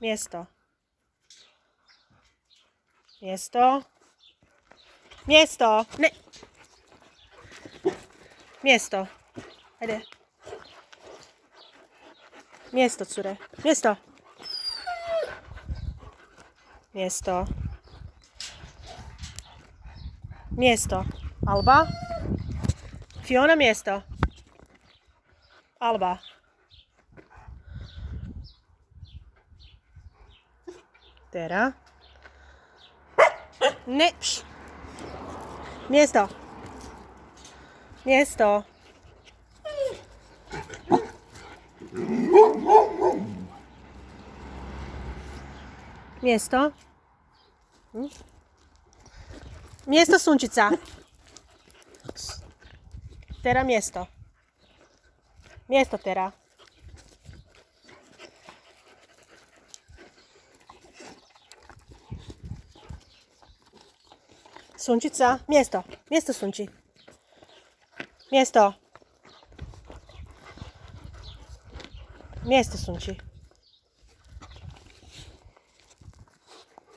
Miesto. Miesto. Miesto. Ne. Miesto. Hajde. Miesto, cure. Miesto. Miesto. Miesto. Alba. Fiona, miesto. Alba. Tera. Ne. Psz. Miesto. Miesto. Miesto. Mm. Miesto Sunčica. Tera miesto. Miesto Tera. Sunčica. Miesto. Miesto Sunči. Miesto. Miesto Sunči.